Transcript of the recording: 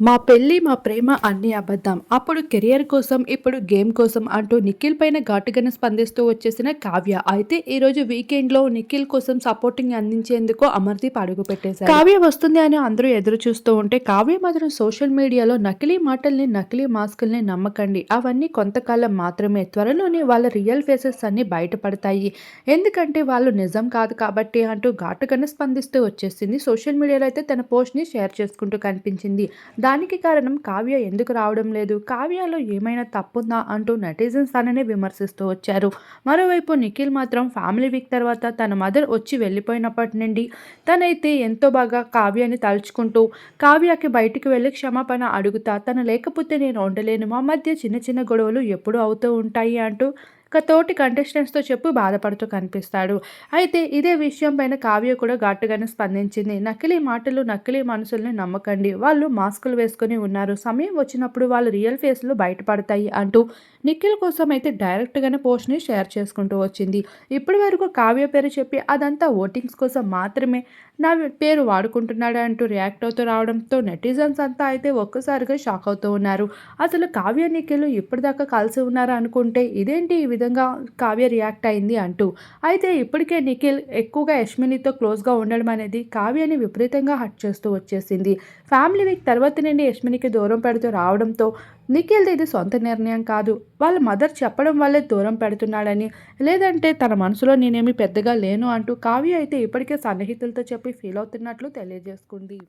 మా పెళ్ళి మా ప్రేమ అన్ని అబద్ధం. అప్పుడు కెరియర్ కోసం ఇప్పుడు గేమ్ కోసం అంటూ నిఖిల్ పైన ఘాటుగానే స్పందిస్తూ వచ్చేసిన కావ్య. అయితే ఈ రోజు నిఖిల్ కోసం సపోర్టింగ్ అందించేందుకు అమర్దీప్ అడుగు పెట్టేశారు కావ్య వస్తుంది అని అందరూ ఎదురు చూస్తూ ఉంటే కావ్య మాత్రం సోషల్ మీడియాలో నకిలీ మాటల్ని నకిలీ మాస్కుల్ని నమ్మకండి. అవన్నీ కొంతకాలం మాత్రమే. త్వరలోనే వాళ్ళ రియల్ ఫేసెస్ అన్ని బయటపడతాయి. ఎందుకంటే వాళ్ళు నిజం కాదు కాబట్టి అంటూ ఘాటుగానే స్పందిస్తూ వచ్చేసింది. సోషల్ మీడియాలో అయితే తన పోస్ట్ని షేర్ చేసుకుంటూ కనిపించింది. దానికి కారణం కావ్య ఎందుకు రావడం లేదు? కావ్యలో ఏమైనా తప్పుందా అంటూ నెటిజన్స్ తననే విమర్శిస్తూ వచ్చారు. మరోవైపు నిఖిల్ మాత్రం ఫ్యామిలీ వీక్ తర్వాత తన మదర్ వచ్చి వెళ్ళిపోయినప్పటి నుండి తనైతే ఎంతో బాగా కావ్యాన్ని తలుచుకుంటూ కావ్యకి బయటికి వెళ్ళి క్షమాపణ అడుగుతా తను లేకపోతే నేను ఉండలేను మా మధ్య చిన్న చిన్న గొడవలు ఎప్పుడూ అవుతూ ఉంటాయి అంటూ ఇక తోటి కంటెస్టెంట్స్తో చెప్పు బాధపడుతూ కనిపిస్తాడు. అయితే ఇదే విషయం పైన కావ్య కూడా ఘాటుగానే స్పందించింది. నకిలీ మాటలు నకిలీ మనుషుల్ని నమ్మకండి. వాళ్ళు మాస్కులు వేసుకొని ఉన్నారు. సమయం వచ్చినప్పుడు వాళ్ళు రియల్ ఫేస్లు బయటపడతాయి అంటూ నిఖిల్ కోసం అయితే డైరెక్ట్గానే పోస్ట్ని షేర్ చేసుకుంటూ వచ్చింది. ఇప్పటి వరకు కావ్య పేరు చెప్పి అదంతా ఓటింగ్స్ కోసం మాత్రమే నా పేరు వాడుకుంటున్నాడు అంటూ రియాక్ట్ అవుతూ రావడంతో నెటిజన్స్ అంతా అయితే ఒక్కసారిగా షాక్ అవుతూ ఉన్నారు. అసలు కావ్య నిఖిల్ ఇప్పటిదాకా కలిసి ఉన్నారు అనుకుంటే ఇదేంటి ఈ విధంగా కావ్య రియాక్ట్ అయింది అంటూ. అయితే ఇప్పటికే నిఖిల్ ఎక్కువగా యష్మినితో క్లోజ్గా ఉండడం అనేది కావ్యని విపరీతంగా హట్ చేస్తూ వచ్చేసింది. ఫ్యామిలీ వీక్ తర్వాత నుండి యష్మినికి దూరం పెడుతూ రావడంతో నిఖిల్ది ఇది సొంత నిర్ణయం కాదు. వాళ్ళ మదర్ చెప్పడం వల్లే దూరం పెడుతున్నాడని లేదంటే తన మనసులో నేనేమి పెద్దగా లేను అంటూ కావ్య అయితే ఇప్పటికే సన్నిహితులతో చెప్పి ఫీల్ అవుతున్నట్లు తెలియజేసుకుంది.